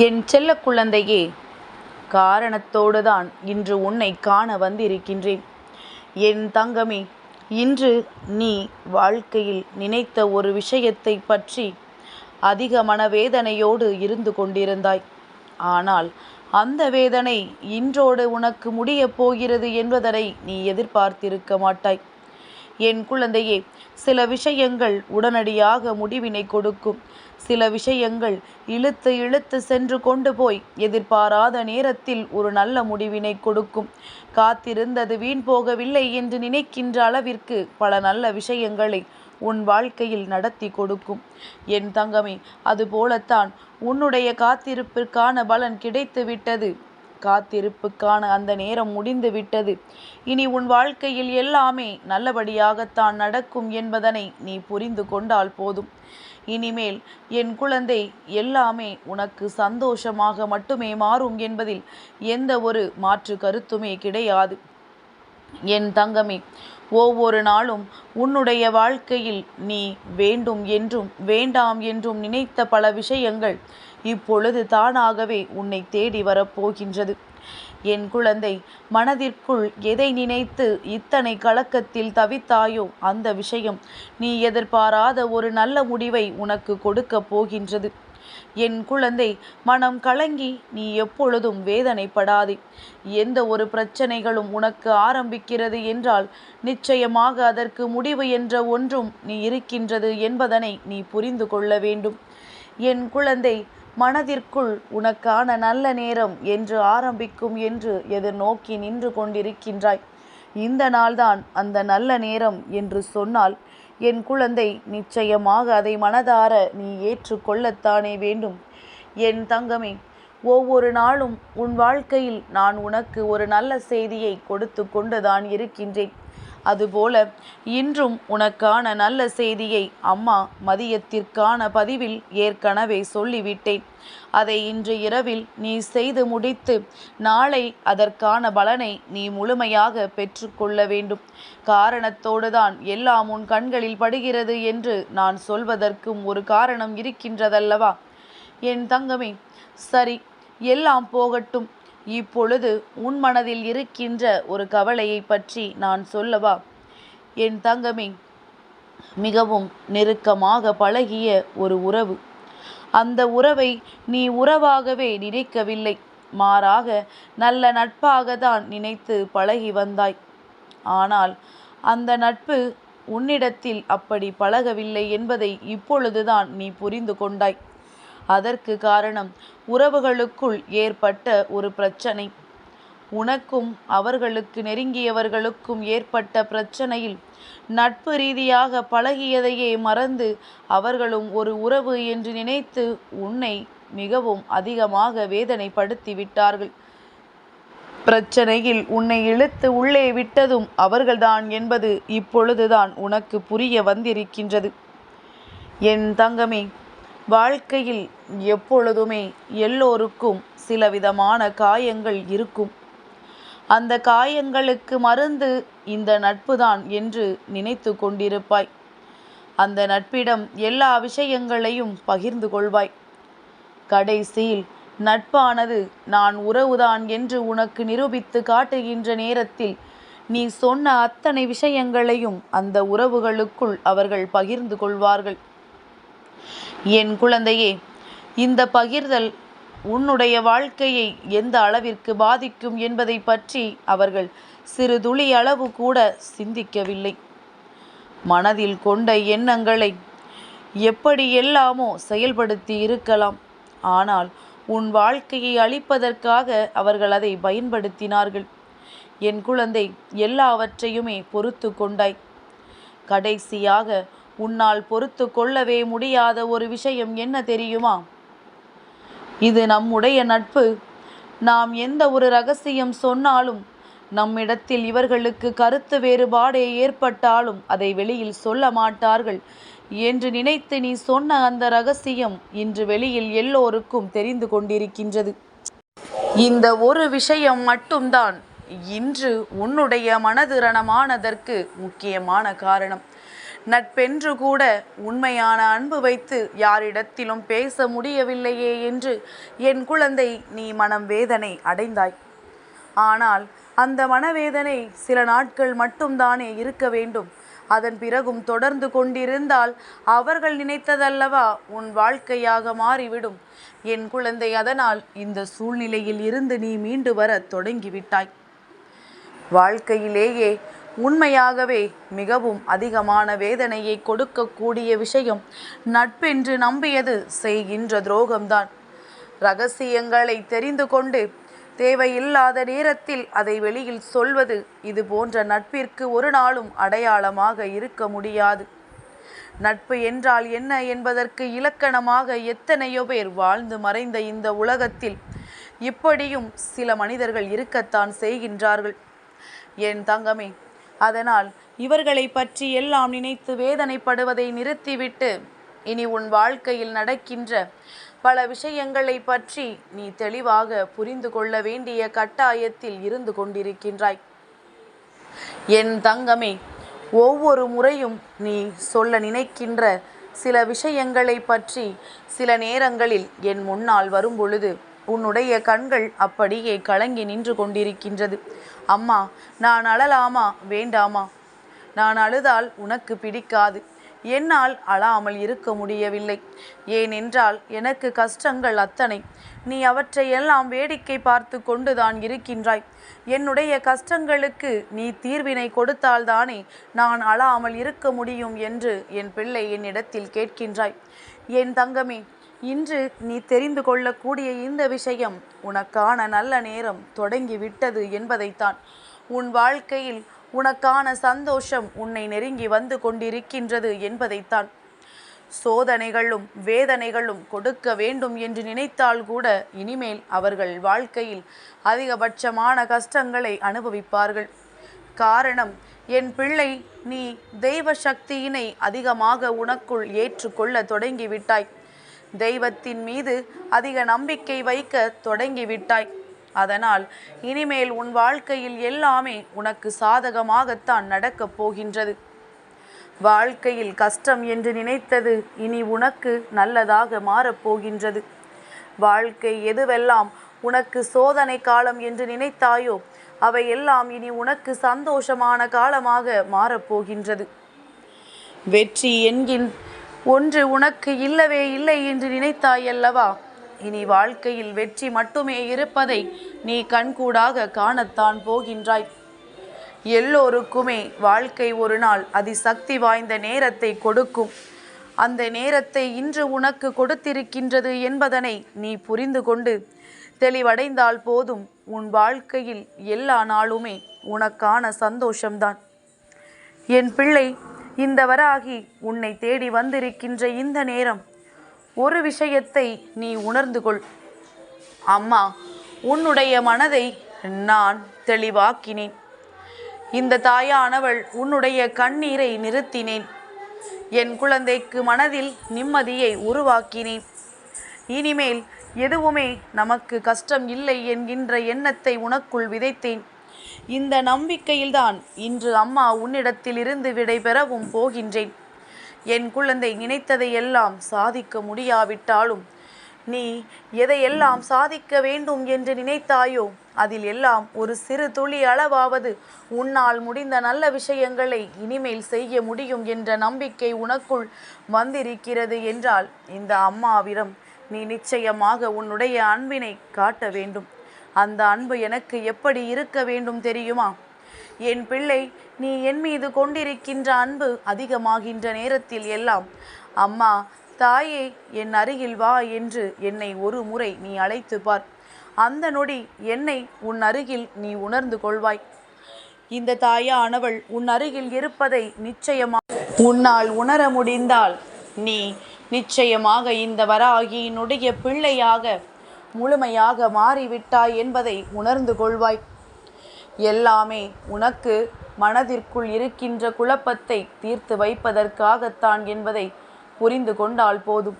என் செல்ல குழந்தையே காரணத்தோடு தான் இன்று உன்னை காண வந்திருக்கின்றேன். என் தங்கமே இன்று நீ வாழ்க்கையில் நினைத்த ஒரு விஷயத்தை பற்றி அதிக மனவேதனையோடு இருந்து கொண்டிருந்தாய். ஆனால் அந்த வேதனை இன்றோடு உனக்கு முடியப் போகிறது என்பதனை நீ எதிர்பார்த்திருக்க மாட்டாய். என் குழந்தையே சில விஷயங்கள் உடனடியாக முடிவினை கொடுக்கும். சில விஷயங்கள் இழுத்து இழுத்து சென்று கொண்டு போய் எதிர்பாராத நேரத்தில் ஒரு நல்ல முடிவினை கொடுக்கும். காத்திருந்தது வீண் போகவில்லை என்று நினைக்கின்ற அளவிற்கு பல நல்ல விஷயங்களை உன் வாழ்க்கையில் நடத்தி கொடுக்கும். என் தங்கமே அதுபோலத்தான் உன்னுடைய காத்திருப்பிற்கான பலன் கிடைத்து விட்டது காத்திருப்புக்கான அந்த நேரம் முடிந்து விட்டது. இனி உன் வாழ்க்கையில் எல்லாமே நல்லபடியாகத்தான் நடக்கும் என்பதனை நீ புரிந்து கொண்டால் போதும். இனிமேல் என் குழந்தை எல்லாமே உனக்கு சந்தோஷமாக மட்டுமே மாறும் என்பதில் எந்த ஒரு மாற்று கருத்துமே கிடையாது. என் தங்கமே ஒவ்வொரு நாளும் உன்னுடைய வாழ்க்கையில் நீ வேண்டும் என்றும் வேண்டாம் என்றும் நினைத்த பல விஷயங்கள் இப்பொழுது தானாகவே உன்னை தேடி வரப்போகின்றது. என் குழந்தை மனதிற்குள் எதை நினைத்து இத்தனை கலக்கத்தில் தவித்தாயோ அந்த விஷயம் நீ எதிர்பாராத ஒரு நல்ல முடிவை உனக்கு கொடுக்கப் போகின்றது. என் குழந்தை மனம் கலங்கி நீ எப்பொழுதும் வேதனைப்படாதே. எந்த ஒரு பிரச்சனைகளும் உனக்கு ஆரம்பிக்கிறது என்றால் நிச்சயமாக அதற்கு முடிவு என்ற ஒன்றும் நீ இருக்கின்றது என்பதனை நீ புரிந்து கொள்ள வேண்டும். என் குழந்தை மனதிற்குள் உனக்கான நல்ல நேரம் என்று ஆரம்பிக்கும் என்று எதிர்நோக்கி நின்று கொண்டிருக்கின்றாய். இந்த நாள்தான் அந்த நல்ல நேரம் என்று சொன்னால் என் குழந்தை நிச்சயமாக அதை மனதார நீ ஏற்றுக்கொள்ளத்தானே வேண்டும். என் தங்கமே ஒவ்வொரு நாளும் உன் வாழ்க்கையில் நான் உனக்கு ஒரு நல்ல செய்தியை கொடுத்து கொண்டுதான் இருக்கின்றேன். அதுபோல இன்றும் உனக்கான நல்ல செய்தியை அம்மா மதியத்திற்கான பதிவில் ஏற்கனவே சொல்லிவிட்டேன். அதை இன்று இரவில் நீ செய்து முடித்து நாளை அதற்கான பலனை நீ முழுமையாக பெற்றுக்கொள்ள வேண்டும். காரணத்தோடு தான் எல்லாம் உன் கண்களில் படுகிறது என்று நான் சொல்வதற்கும் ஒரு காரணம் இருக்கின்றதல்லவா? என் தங்கமே சரி எல்லாம் போகட்டும். இப்பொழுது உன் மனதில் இருக்கின்ற ஒரு கவலையை பற்றி நான் சொல்லவா? என் தங்கமே மிகவும் நெருக்கமாக பழகிய ஒரு உறவு. அந்த உறவை நீ உறவாகவே நினைக்கவில்லை. மாறாக நல்ல நட்பாக தான் நினைத்து பழகி வந்தாய். ஆனால் அந்த நட்பு உன்னிடத்தில் அப்படி பழகவில்லை என்பதை இப்பொழுதுதான் நீ புரிந்து கொண்டாய். அதற்கு காரணம் உறவுகளுக்குள் ஏற்பட்ட ஒரு பிரச்சனை. உனக்கும் அவர்களுக்கு நெருங்கியவர்களுக்கும் ஏற்பட்ட பிரச்சனையில் நட்பு ரீதியாக பழகியதையே மறந்து அவர்களும் ஒரு உறவு என்று நினைத்து உன்னை மிகவும் அதிகமாக வேதனைப்படுத்தி விட்டார்கள் பிரச்சனையில் உன்னை இழுத்து உள்ளே விட்டதும் அவர்கள்தான் என்பது இப்பொழுதுதான் உனக்கு புரிய வந்திருக்கின்றது. என் தங்கமே வாழ்க்கையில் எப்பொழுதுமே எல்லோருக்கும் சில விதமான காயங்கள் இருக்கும். அந்த காயங்களுக்கு மருந்து இந்த நட்புதான் என்று நினைத்து கொண்டிருப்பாய். அந்த நட்பிடம் எல்லா விஷயங்களையும் பகிர்ந்து கொள்வாய். கடைசியில் நட்பானது நான் உறவுதான் என்று உனக்கு நிரூபித்து காட்டுகின்ற நேரத்தில் நீ சொன்ன அத்தனை விஷயங்களையும் அந்த உறவுகளுக்குள் அவர்கள் பகிர்ந்து கொள்வார்கள். என் குழந்தையே இந்த பகிர்தல் உன்னுடைய வாழ்க்கையை எந்த அளவிற்கு பாதிக்கும் என்பதை பற்றி அவர்கள் சிறு துளி அளவு கூட சிந்திக்கவில்லை. மனதில் கொண்ட எண்ணங்களை எப்படி எல்லாமோ செயல்படுத்தி இருக்கலாம். ஆனால் உன் வாழ்க்கையை அழிப்பதற்காக அவர்கள் அதை பயன்படுத்தினார்கள். என் குழந்தை எல்லாவற்றையுமே பொறுத்து கொண்டாய். கடைசியாக உன்னால் பொறுத்து கொள்ளவே முடியாத ஒரு விஷயம் என்ன தெரியுமா? இது நம்முடைய நட்பு. நாம் எந்த ஒரு ரகசியம் சொன்னாலும் நம்மிடத்தில் இவர்களுக்கு கருத்து வேறுபாடே ஏற்பட்டாலும் அதை வெளியில் சொல்ல மாட்டார்கள். என்று நினைத்து நீ சொன்ன அந்த ரகசியம் இன்று வெளியில் எல்லோருக்கும் தெரிந்து கொண்டிருக்கின்றது. இந்த ஒரு விஷயம் மட்டும்தான் இன்று உன்னுடைய மனதிரணமானதற்கு முக்கியமான காரணம். நட்பென்று கூட உண்மையான அன்பு வைத்து யாரிடத்திலும் பேச முடியவில்லையே என்று என் குழந்தை நீ மனம் வேதனை அடைந்தாய். ஆனால் அந்த மனவேதனை சில நாட்கள் மட்டும்தானே இருக்க வேண்டும். அதன் பிறகும் தொடர்ந்து கொண்டிருந்தால் அவர்கள் நினைத்ததல்லவா உன் வாழ்க்கையாக மாறிவிடும். என் குழந்தை அதனால் இந்த சூழ்நிலையில் இருந்து நீ மீண்டு வர தொடங்கிவிட்டாய். வாழ்க்கையிலேயே உண்மையாகவே மிகவும் அதிகமான வேதனையை கொடுக்கக்கூடிய விஷயம் நட்பென்று நம்பியது செய்கின்ற துரோகம்தான். ரகசியங்களை தெரிந்து கொண்டு தேவையில்லாத நேரத்தில் அதை வெளியில் சொல்வது இது போன்ற நட்பிற்கு ஒரு நாளும் அடையாளமாக இருக்க முடியாது. நட்பு என்றால் என்ன என்பதற்கு இலக்கணமாக எத்தனையோ பேர் வாழ்ந்து மறைந்த இந்த உலகத்தில் இப்படியும் சில மனிதர்கள் இருக்கத்தான் செய்கின்றார்கள். என் தங்கமே அதனால் இவர்களை பற்றி எல்லாம் நினைத்து வேதனைப்படுவதை நிறுத்திவிட்டு இனி உன் வாழ்க்கையில் நடக்கின்ற பல விஷயங்களை பற்றி நீ தெளிவாக புரிந்து கொள்ள வேண்டிய கட்டாயத்தில் இருந்து கொண்டிருக்கின்றாய். என் தங்கமே ஒவ்வொரு முறையும் நீ சொல்ல நினைக்கின்ற சில விஷயங்களை பற்றி சில நேரங்களில் என் முன்னால் வரும் பொழுது உன்னுடைய கண்கள் அப்படியே கலங்கி நின்று கொண்டிருக்கின்றது. அம்மா நான் அழலாமா? வேண்டாமா? நான் அழுதால் உனக்கு பிடிக்காது. என்னால் அழாமல் இருக்க முடியவில்லை. ஏனென்றால் எனக்கு கஷ்டங்கள் அத்தனை. நீ அவற்றையெல்லாம் வேடிக்கை பார்த்து கொண்டுதான் இருக்கின்றாய். என்னுடைய கஷ்டங்களுக்கு நீ தீர்வினை கொடுத்தால்தானே நான் அழாமல் இருக்க முடியும் என்று என் பிள்ளை என்னிடத்தில் கேட்கின்றாய். என் தங்கமே இன்று நீ தெரிந்து கொள்ளக்கூடிய இந்த விஷயம் உனக்கான நல்ல நேரம் தொடங்கிவிட்டது என்பதைத்தான். உன் வாழ்க்கையில் உனக்கான சந்தோஷம் உன்னை நெருங்கி வந்து கொண்டிருக்கின்றது என்பதைத்தான். சோதனைகளும் வேதனைகளும் கொடுக்க வேண்டும் என்று நினைத்தால் கூட இனிமேல் அவர்கள் வாழ்க்கையில் அதிகபட்சமான கஷ்டங்களை அனுபவிப்பார்கள். காரணம் என் பிள்ளை நீ தெய்வ சக்தியினை அதிகமாக உனக்குள் ஏற்றுக்கொள்ள தொடங்கிவிட்டாய். தெய்வத்தின் மீது அதிக நம்பிக்கை வைக்க தொடங்கிவிட்டாய். அதனால் இனிமேல் உன் வாழ்க்கையில் எல்லாமே உனக்கு சாதகமாகத்தான் நடக்கப் போகின்றது. வாழ்க்கையில் கஷ்டம் என்று நினைத்தது இனி உனக்கு நல்லதாக மாறப்போகின்றது வாழ்க்கை எதுவெல்லாம் உனக்கு சோதனை காலம் என்று நினைத்தாயோ அவை எல்லாம் இனி உனக்கு சந்தோஷமான காலமாக மாறப்போகின்றது வெற்றி என்கின் ஒன்று உனக்கு இல்லவே இல்லை என்று நினைத்தாயல்லவா இனி வாழ்க்கையில் வெற்றி மட்டுமே இருப்பதை நீ கண்கூடாக காணத்தான் போகின்றாய். எல்லோருக்குமே வாழ்க்கை ஒரு நாள் அதிசக்தி வாய்ந்த நேரத்தை கொடுக்கும். அந்த நேரத்தை இன்று உனக்கு கொடுத்திருக்கின்றது என்பதனை நீ புரிந்து கொண்டு தெளிவடைந்தால் போதும். உன் வாழ்க்கையில் எல்லா நாளுமே உனக்கான சந்தோஷம்தான். என் பிள்ளை இந்த வராகி உன்னை தேடி வந்திருக்கின்ற இந்த நேரம். ஒரு விஷயத்தை நீ உணர்ந்து கொள். அம்மா உன்னுடைய மனதை நான் தெளிவாக்கினேன். இந்த தாயானவள் உன்னுடைய கண்ணீரை நிறுத்தினேன். என் குழந்தைக்கு மனதில் நிம்மதியை உருவாக்கினேன். இனிமேல் எதுவுமே நமக்கு கஷ்டம் இல்லை என்கின்ற எண்ணத்தை உனக்குள் விதைத்தேன். இந்த நம்பிக்கையில்தான் இன்று அம்மா உன்னிடத்திலிருந்து விடைபெறவும் போகின்றேன். என் குழந்தை நினைத்ததை எல்லாம் சாதிக்க முடியாவிட்டாலும் நீ எதையெல்லாம் சாதிக்க வேண்டும் என்று நினைத்தாயோ அதில் எல்லாம் ஒரு சிறு துளி அளவாவது உன்னால் முடிந்த நல்ல விஷயங்களை இனிமேல் செய்ய முடியும் என்ற நம்பிக்கை உனக்குள் வந்திருக்கிறது என்றால் இந்த அம்மாவிடம் நீ நிச்சயமாக உன்னுடைய அன்பினை காட்ட வேண்டும். அந்த அன்பு எனக்கு எப்படி இருக்க வேண்டும் தெரியுமா? என் பிள்ளை நீ என் மீது கொண்டிருக்கின்ற அன்பு அதிகமாகின்ற நேரத்தில் எல்லாம் அம்மா தாயே என் அருகில் வா என்று என்னை ஒரு முறை நீ அழைத்து பார். அந்த நொடி என்னை உன் அருகில் நீ உணர்ந்து கொள்வாய். இந்த தாயானவள் உன் அருகில் இருப்பதை நிச்சயமாக உன்னால் உணர முடிந்தால் நீ நிச்சயமாக இந்த வராகியினுடைய பிள்ளையாக முழுமையாக மாறிவிட்டாய் என்பதை உணர்ந்து கொள்வாய். எல்லாமே உனக்கு மனதிற்குள் இருக்கின்ற குழப்பத்தை தீர்த்து வைப்பதற்காகத்தான் என்பதை புரிந்து கொண்டால் போதும்.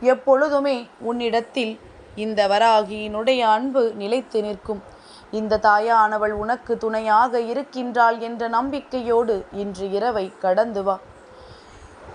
எப்பொழுதுமே உன்னிடத்தில் இந்த வராகியினுடைய அன்பு நிலைத்து நிற்கும். இந்த தாயானவள் உனக்கு துணையாக இருக்கின்றாள் என்ற நம்பிக்கையோடு இன்று இரவை கடந்து வா.